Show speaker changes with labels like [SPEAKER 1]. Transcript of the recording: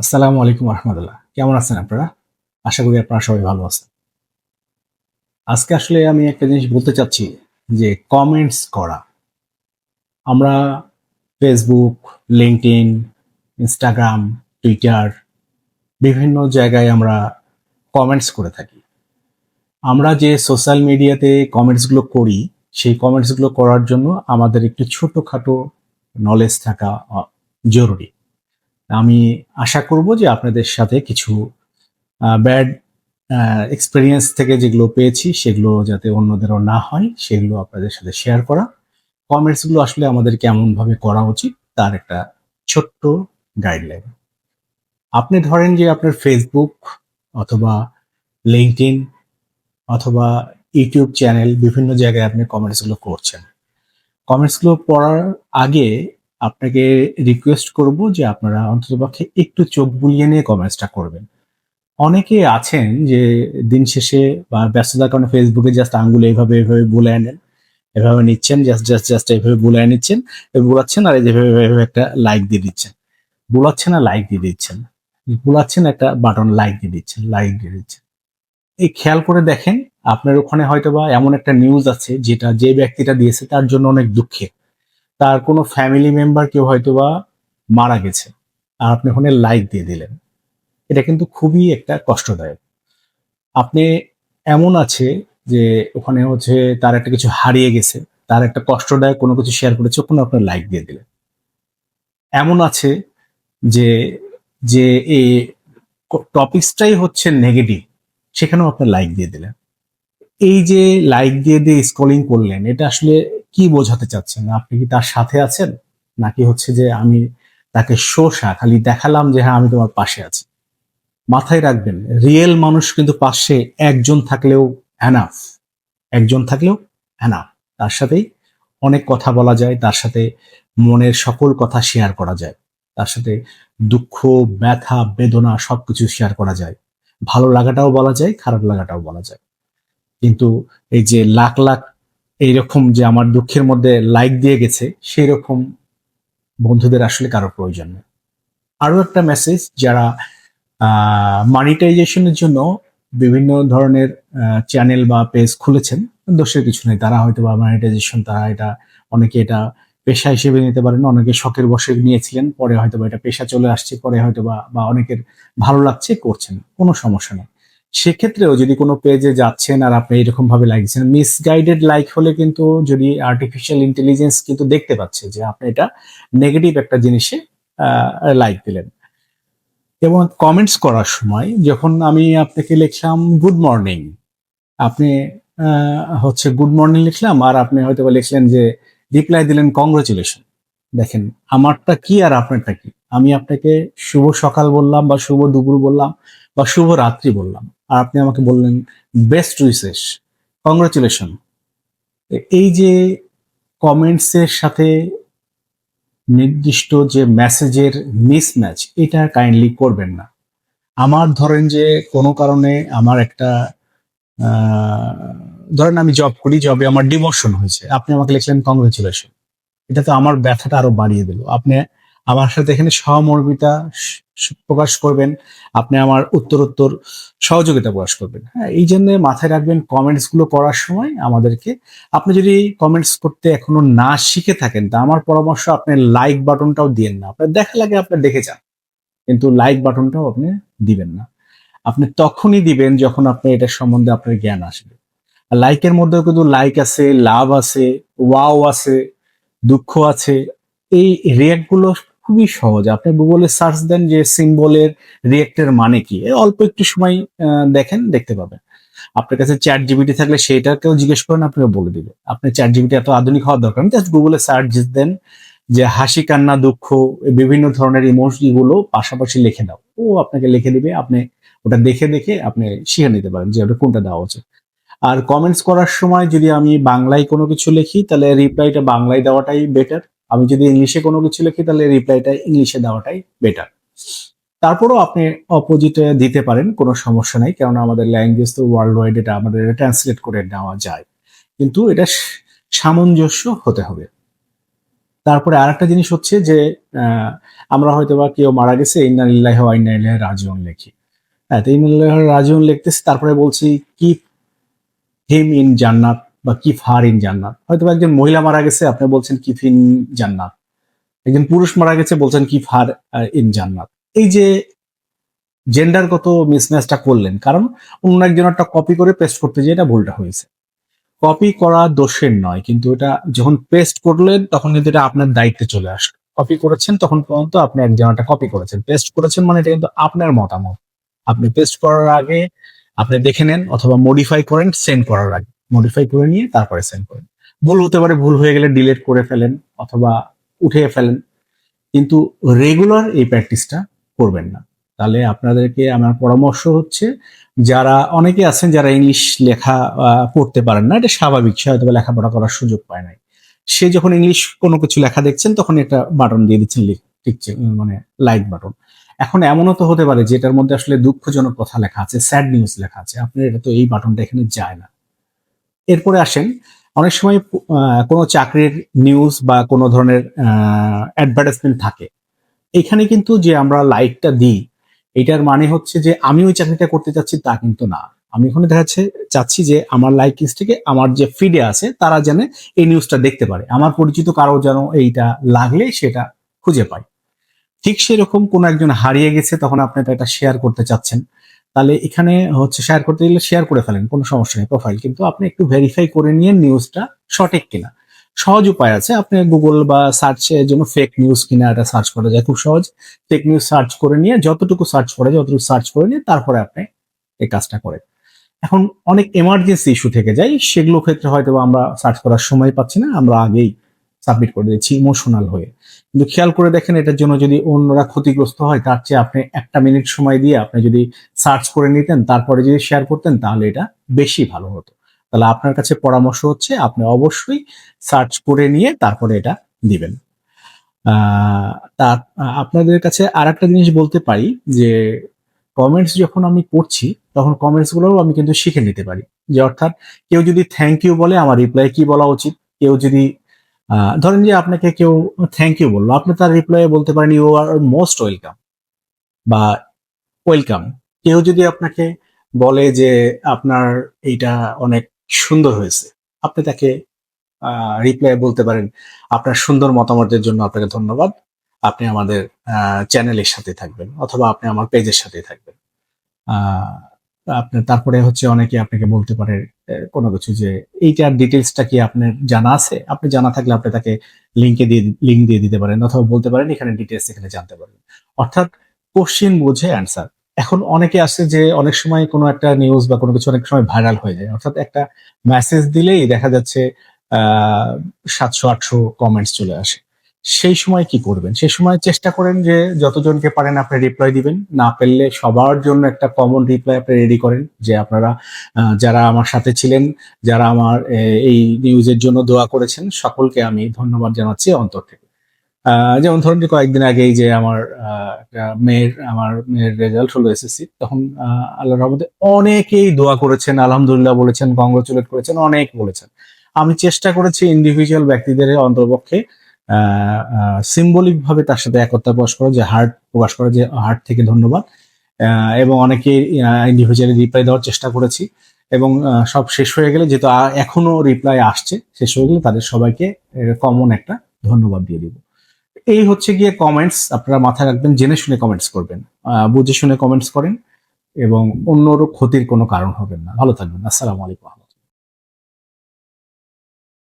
[SPEAKER 1] আসসালামু আলাইকুম রহমতুল্লাহ। কেমন আছেন আপনারা? আশা করি আপনারা সবাই ভালো আছেন। আজকে আসলে আমি একটা জিনিস বলতে চাচ্ছি যে কমেন্টস করা। আমরা ফেসবুক লিঙ্কডইন ইনস্টাগ্রাম টুইটার বিভিন্ন জায়গায় আমরা কমেন্টস করে থাকি। আমরা যে সোশ্যাল মিডিয়াতে কমেন্টসগুলো করি, সেই কমেন্টসগুলো করার জন্য আমাদের একটু ছোটোখাটো নলেজ থাকা জরুরি। আমি আশা করব যে আপনাদের সাথে কিছু ব্যাড এক্সপিরিয়েন্স থেকে যেগুলো পেয়েছি, সেগুলো যাতে অন্যদেরও না হয়, সেগুলো আপনাদের সাথে শেয়ার করা। কমেন্টসগুলো আসলে আমাদের কেমনভাবে করা উচিত, তার একটা ছোট্ট গাইডলাইন আপনি ধরেন যে আপনার ফেসবুক অথবা লিঙ্কডইন অথবা ইউটিউব চ্যানেল বিভিন্ন জায়গায় আপনি কমেন্টসগুলো করছেন। কমেন্টসগুলো পড়ার আগে আপনাকে রিকোয়েস্ট করব যে আপনারা অন্ততপক্ষে একটু চোখ বুলিয়ে নিয়ে কমেন্টসটা করবেন। অনেকে আছেন যে দিন শেষে বা ব্যস্ততার কারণে ফেসবুকে জাস্ট আঙ্গুলে এইভাবে এইভাবে বলে আনেন এভাবে নিচ্ছেন জাস্ট জাস্ট জাস্ট এইভাবে বলে নিচ্ছেন, বোলাচ্ছেন আর এইভাবে এভাবে একটা লাইক দিয়ে দিচ্ছেন। বোলাচ্ছেন আর লাইক দিয়ে দিচ্ছেন। বোলাচ্ছেন একটা বাটন লাইক দিয়ে দিচ্ছেন লাইক দিয়ে দিচ্ছেন। এই খেয়াল করে দেখেন, আপনার ওখানে হয়তো বা এমন একটা নিউজ আছে যেটা যে ব্যক্তিটা দিয়েছে তার জন্য অনেক দুঃখের। তার কোনো ফ্যামিলি মেম্বার কেউ হয়তো বা মারা গেছে। আর আপনি ওখানে লাইক দিয়ে দিলেন। এটা কিন্তু খুবই একটা কষ্টদায়ক। আপনি এমন আছে যে ওখানে হচ্ছে তার একটা কিছু হারিয়ে গেছে, তার একটা কষ্টদায়ক কোনো কিছু শেয়ার করেছে, ওখানে আপনার লাইক দিয়ে দিলেন। এমন আছে যে যে এই টপিক্সটাই হচ্ছে নেগেটিভ সেখানেও আপনি লাইক দিয়ে দিলেন। এই যে লাইক দিয়ে দিয়ে স্ক্রলিং করলেন, এটা আসলে কি বোঝাতে চাচ্ছেন? আপনি কি তার সাথে আছেন? নাকি হচ্ছে যে আমি তাকে শোষা, খালি দেখালাম যে হ্যাঁ আমি তোমার পাশে আছি। মাথায় রাখবেন, রিয়েল মানুষ কিন্তু পাশে একজন থাকলেও অ্যানাফ একজন থাকলেও অ্যানাফ তার সাথেই অনেক কথা বলা যায়, তার সাথে মনের সকল কথা শেয়ার করা যায়। তার সাথে দুঃখ, ব্যথা, বেদনা সবকিছু শেয়ার করা যায়। ভালো লাগাটাও বলা যায়, খারাপ লাগাটাও বলা যায়। কিন্তু এই যে লাখ লাখ এইরকম যে আমার দুঃখের মধ্যে লাইক দিয়ে গেছে সেই রকম বন্ধুদের আসলে কারও প্রয়োজন নেই আরও একটা মেসেজ যারা মানিটাইজেশনের জন্য বিভিন্ন ধরনের চ্যানেল বা পেজ খুলেছেন, দোষের কিছু নেই। তারা হয়তো বা মানিটাইজেশন তারা এটা, অনেকে এটা পেশা হিসেবে নিতে পারেন, অনেকে শখের বসে নিয়েছিলেন, পরে হয়তো বা এটা পেশা চলে আসছে, পরে হয়তো বা বা অনেকের ভালো লাগছে, করছেন, কোনো সমস্যা নেই। সেক্ষেত্রেও যদি কোনো পেজে যাচ্ছেন আর আপনি এরকম ভাবে লাগছেন মিসগাইডেড লাইক হলে কিন্তু যদি আর্টিফিশিয়াল ইন্টেলিজেন্স কিন্তু দেখতে পাচ্ছে যে আপনি এটা নেগেটিভ একটা জিনিসে লাইক দিলেন। এবং কমেন্টস করার সময় যখন আমি আপনাকে লিখলাম গুড মর্নিং আপনি হচ্ছে গুড মর্নিং লিখলাম আর আপনি হয়তো লিখলেন যে রিপ্লাই দিলেন কংগ্রেচুলেশন দেখেন, আমারটা কি আর আপনারটা কি? আমি আপনাকে শুভ সকাল বললাম বা শুভ দুপুর বললাম বা শুভ রাত্রি বললাম। আর আপনি আমাকে বললেন, বেস্ট উইসেস কংগ্রেচুলেশন। এই যে কমেন্টসের সাথে নির্দিষ্ট যে মেসেজের মিসম্যাচ, এটা কাইন্ডলি করবেন না। আমার ধরেন যে কোনো কারণে আমার একটা ধরেন আমি জব করি জবে আমার ডিমোশন হয়েছে। আপনি আমাকে লিখলেন কংগ্রেচুলেশন এটা তো আমার ব্যথাটা আরও বাড়িয়ে দিল। আপনি আমার সাথে এখানে সহমর্মিতা প্রকাশ করবেন, আপনি আমার উত্তরোত্তর সহযোগিতা প্রকাশ করবেন। হ্যাঁ এই জন্য মাথায় রাখবেন কমেন্টসগুলো করার সময় আমাদেরকে, আপনি যদি কমেন্টস করতে এখনও না শিখে থাকেন, তা আমার পরামর্শ আপনি লাইক বাটনটাও দিয়েন না। আপনার দেখা লাগে আপনি দেখে যান, কিন্তু লাইক বাটনটাও আপনি দিবেন না। আপনি তখনই দিবেন যখন আপনি এটার সম্বন্ধে আপনার জ্ঞান আসবে। লাইকের মধ্যেও কিন্তু লাইক আছে, লাভ আছে ওয়াও আছে, দুঃখ আছে, এই রিয়াক্টগুলো খুবই সহজ। আপনি গুগলে সার্চ দেন যে সিম্বলের রিয়েক্টের মানে কি। অল্প একটু সময় দেখেন, দেখতে পাবেন। আপনার কাছে চ্যাট জিবিটি থাকলে সেটাকেও জিজ্ঞেস করেন, আপনাকে বলে দিবে। আপনি চ্যাট জিবিটি এত আধুনিক হওয়ার দরকার জাস্ট গুগলে সার্চ দেন যে হাসি, কান্না, দুঃখ বিভিন্ন ধরনের ইমোজি গুলো পাশাপাশি লিখে দাও। ও আপনাকে লিখে দিবে, আপনি ওটা দেখে দেখে আপনি শিখে নিতে পারেন যে ওটা কোনটা দেওয়া উচিত। আর কমেন্টস করার সময় যদি আমি বাংলায় কোনো কিছু লিখি, তাহলে রিপ্লাইটা বাংলায় দেওয়াটাই বেটার আমি যদি ইংলিশে কোনো কিছু লিখি, তাহলে রিপ্লাইটা ইংলিশে দেওয়াটাই বেটার তারপরেও আপনি অপোজিটে দিতে পারেন, কোনো সমস্যা নাই, কেননা আমাদের ল্যাঙ্গুয়েজ তো ওয়ার্ল্ড ওয়াইড এটা আমাদের ট্রান্সলেট করে নেওয়া যায়। কিন্তু এটা সামঞ্জস্য হতে হবে। তারপরে আরেকটা জিনিস হচ্ছে যে আমরা হয়তো বা কেউ মারা গেছে ইন্না লিল্লাহি ওয়া ইন্না ইলাইহি রাজিউন লিখি। হ্যাঁ তো ইন্না লিল্লাহি ওয়া রাজিউন লিখতেছি, তারপরে বলছি কি হিম ইন জান্নাত বা কিফ হার ইন জান্নাত। হয়তো একজন মহিলা মারা গেছে, আপনি বলছেন কিফ ইন জান্নাত। একজন পুরুষ মারা গেছে, বলছেন কিফ হার ইন জান্নাত। এই যে জেন্ডারগত মিসম্যাচটা করলেন, কারণ অন্য একজন একটা কপি করে পেস্ট করতে যেয়ে এটা ভুলটা হয়েছে। কপি করা দোষের নয়, কিন্তু এটা যখন পেস্ট করলেন, তখন কিন্তু এটা আপনার দায়িত্বে চলে আসলো। কপি করেছেন, তখন পর্যন্ত আপনি একজন একটা কপি করেছেন। পেস্ট করেছেন মানে এটা কিন্তু আপনার মতামত। আপনি পেস্ট করার আগে আপনি দেখে নেন, অথবা মডিফাই করেন সেন্ড করার আগে। মডিফাই করে নিয়ে তারপরে সেন্ড করেন ভুল হতে পারে, ভুল হয়ে গেলে ডিলিট করে ফেলেন অথবা উঠিয়ে ফেলেন। কিন্তু রেগুলার এই প্র্যাকটিসটা করবেন না। তাহলে আপনাদেরকে আমার পরামর্শ হচ্ছে, যারা অনেকে আছেন যারা ইংলিশ লেখা পড়তে পারেন না, এটা স্বাভাবিক, সে হয়তো লেখাপড়া করার সুযোগ পায় নাই। সে যখন ইংলিশ কোনো কিছু লেখা দেখছেন, তখন একটা বাটন দিয়ে দিচ্ছেন, লিখ- টিকছে মানে লাইক বাটন এখন এমনও তো হতে পারে, যেটার মধ্যে আসলে দুঃখজনক কথা লেখা আছে স্যাড নিউজ লেখা আছে। আপনার এটা তো এই বাটনটা এখানে যায় না। এরপরে আসেন, অনেক সময় কোনো চাকরির নিউজ বা কোনো ধরনের অ্যাডভার্টাইজমেন্ট থাকে। এখানে কিন্তু যে আমরা লাইকটা দিই, এটার মানে হচ্ছে যে আমি ওই চাকরিটা করতে চাচ্ছি তা কিন্তু না। আমি এখানে দেখা যাচ্ছে, চাচ্ছি যে আমার লাইক থেকে আমার যে ফিডে আছে, তারা যেন এই নিউজটা দেখতে পারে। আমার পরিচিত কারও যেন এইটা লাগলে সেটা খুঁজে পায়। ঠিক সেরকম কোনো একজন হারিয়ে গেছে, তখন আপনি এটা শেয়ার করতে চাচ্ছেন। তাহলে এখানে হচ্ছে শেয়ার করতে গেলে শেয়ার করে ফেলেন, কোনো সমস্যা নেই প্রোফাইল কিন্তু আপনি একটু ভেরিফাই করে নিয়ে নিউজটা সঠিক কিনা। সহজ উপায় আছে, আপনি গুগল বা সার্চের জন্য ফেক নিউজ কিনা এটা সার্চ করা যায়, খুব সহজ। ফেক নিউজ সার্চ করে নিয়ে যতটুকু সার্চ করে যতটুকু সার্চ করে নিয়ে তারপরে আপনি এই কাজটা করেন। এখন অনেক এমার্জেন্সি ইস্যু থেকে যায়, সেগুলো ক্ষেত্রে হয়তো আমরা সার্চ করার সময় পাচ্ছি না, আমরা আগেই সাবমিট করে দিচ্ছি ইমোশনাল হয়ে। কিন্তু খেয়াল করে দেখেন এটার জন্য যদি অন্যরা ক্ষতিগ্রস্ত হয় তার চেয়ে আপনি একটা মিনিট সময় দিয়ে আপনি যদি সার্চ করে নিতেন তারপরে যদি শেয়ার করতেন তাহলে এটা বেশি ভালো হতো। তাহলে আপনার কাছে পরামর্শ হচ্ছে আপনি অবশ্যই সার্চ করে নিয়ে তারপরে এটা দিবেন। আহ, তা আপনাদের কাছে আর একটা জিনিস বলতে পারি যে কমেন্টস যখন আমি করছি তখন কমেন্টস গুলোও আমি কিন্তু শিখে নিতে পারি। যে অর্থাৎ কেউ যদি থ্যাংক ইউ বলে আমার রিপ্লাই কি বলা উচিত? কেউ যদি ধরেন যে আপনাকে কেউ থ্যাংক ইউ বলল, আপনি তার রিপ্লাই বলতে পারেন ইউ আর মোস্ট ওয়েলকাম বা ওয়েলকাম কেউ যদি আপনাকে বলে যে আপনার এইটা অনেক সুন্দর হয়েছে, আপনি তাকে রিপ্লাই বলতে পারেন, আপনার সুন্দর মতামতের জন্য আপনাকে ধন্যবাদ, আপনি আমাদের চ্যানেলের সাথে থাকবেন অথবা আপনি আমার পেজের সাথে থাকবেন। আহ, আপনি তারপরে হচ্ছে অনেকে আপনাকে বলতে পারে কোনো কিছু যে এইটার ডিটেলসটা কি আপনার জানা আছে? আপনি জানা থাকলে আপনি তাকে লিঙ্কে দিয়ে লিঙ্ক দিয়ে দিতে পারেন অথবা বলতে পারেন এখানে ডিটেলস এখানে জানতে পারবেন অর্থাৎ কোশ্চিন বুঝে অ্যান্সার এখন অনেকে আসে যে অনেক সময় কোনো একটা নিউজ বা কোনো কিছু অনেক সময় ভাইরাল হয়ে যায়। অর্থাৎ একটা মেসেজ দিলেই দেখা যাচ্ছে সাতশো আটশো কমেন্টস চলে আসে। সেই সময় কি করবেন? সেই সময় চেষ্টা করেন যে যতজনকে পারেন আপনি রিপ্লাই দিবেন। না পারলে সবার জন্য একটা কমন রিপ্লাই আপনি রেডি করেন যে আপনারা যারা আমার সাথে ছিলেন যারা আমার এই নিউজের জন্য দোয়া করেছেন সকলকে আমি ধন্যবাদ জানাচ্ছি অন্তর থেকে। যেমন ধরুন যে কয়েকদিন আগেই যে আমার মেয়ের আমার মেয়ের রেজাল্ট হলো এসএসসি তখন আহ, আল্লাহর রহমতে অনেকেই দোয়া করেছেন আলহামদুলিল্লাহ বলেছেন কংগ্রেচুলেট করেছেন অনেক বলেছেন। আমি চেষ্টা করেছি ইন্ডিভিজুয়াল ব্যক্তিদের অন্তর্পক্ষে সিম্বলিক ভাবে তার সাথে একতা প্রকাশ করা, যে হার্ট প্রকাশ করা, যে হার্ট থেকে ধন্যবাদ। এবং অনেকে ইন্ডিভিজুয়ালি রিপ্লাই দেওয়ার চেষ্টা করেছি। এবং সব শেষ হয়ে গেলে, যেহেতু এখনও রিপ্লাই আসছে, শেষ হয়ে গেলে তাদের সবাইকে কমন একটা ধন্যবাদ দিয়ে দিব। এই হচ্ছে গিয়ে কমেন্টস আপনারা মাথায় রাখবেন, জেনে শুনে কমেন্টস করবেন। বুঝে শুনে কমেন্টস করেন। এবং অন্যরও ক্ষতির কোনো কারণ হবেন না। ভালো থাকবেন। আসসালামু আলাইকুম।